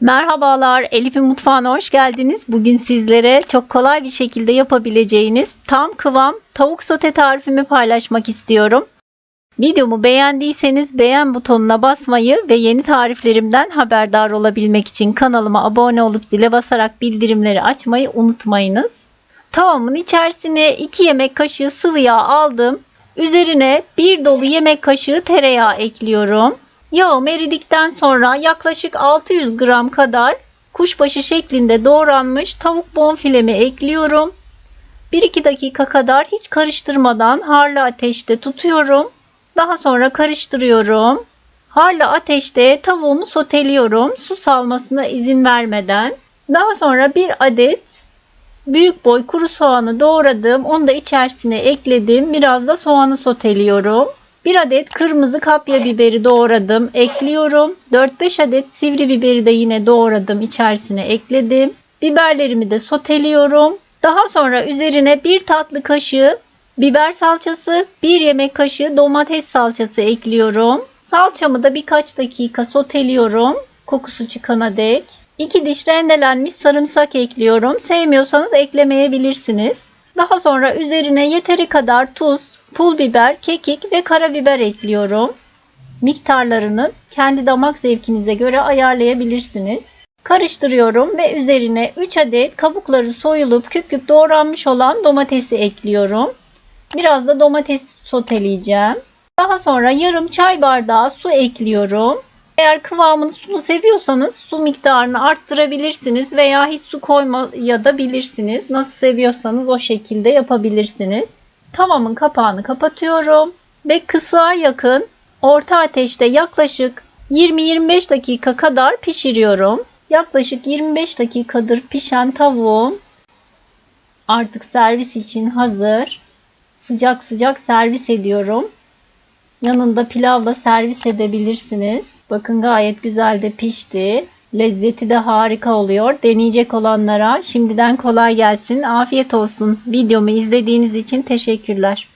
Merhabalar, Elif'in mutfağına hoş geldiniz. Bugün sizlere çok kolay bir şekilde yapabileceğiniz tam kıvam tavuk sote tarifimi paylaşmak istiyorum. Videomu beğendiyseniz beğen butonuna basmayı ve yeni tariflerimden haberdar olabilmek için kanalıma abone olup zile basarak bildirimleri açmayı unutmayınız. Tavamın içerisine 2 yemek kaşığı sıvı yağ aldım. Üzerine 1 dolu yemek kaşığı tereyağı ekliyorum. Yağım eridikten sonra yaklaşık 600 gram kadar kuşbaşı şeklinde doğranmış tavuk bonfilemi ekliyorum. 1-2 dakika kadar hiç karıştırmadan harlı ateşte tutuyorum. Daha sonra karıştırıyorum. Harlı ateşte tavuğumu soteliyorum su salmasına izin vermeden. Daha sonra bir adet büyük boy kuru soğanı doğradım. Onu da içerisine ekledim. Biraz da soğanı soteliyorum. 1 adet kırmızı kapya biberi doğradım. Ekliyorum. 4-5 adet sivri biberi de yine doğradım. içerisine ekledim. Biberlerimi de soteliyorum. Daha sonra üzerine 1 tatlı kaşığı biber salçası, 1 yemek kaşığı domates salçası ekliyorum. Salçamı da birkaç dakika soteliyorum. Kokusu çıkana dek. 2 diş rendelenmiş sarımsak ekliyorum. Sevmiyorsanız eklemeyebilirsiniz. Daha sonra üzerine yeteri kadar tuz, pul biber, kekik ve karabiber ekliyorum. Miktarlarını kendi damak zevkinize göre ayarlayabilirsiniz. Karıştırıyorum ve üzerine 3 adet kabukları soyulup küp küp doğranmış olan domatesi ekliyorum. Biraz da domates soteleyeceğim. Daha sonra yarım çay bardağı su ekliyorum. Eğer kıvamını sulu seviyorsanız su miktarını arttırabilirsiniz veya hiç su koymaya da bilirsiniz. Nasıl seviyorsanız o şekilde yapabilirsiniz. Tavamın kapağını kapatıyorum ve kısığa yakın orta ateşte yaklaşık 20-25 dakika kadar pişiriyorum. Yaklaşık 25 dakikadır pişen tavuğum artık servis için hazır. Sıcak sıcak servis ediyorum. Yanında pilavla servis edebilirsiniz. Bakın gayet güzel de pişti. Lezzeti de harika oluyor. Deneyecek olanlara şimdiden kolay gelsin. Afiyet olsun. Videomu izlediğiniz için teşekkürler.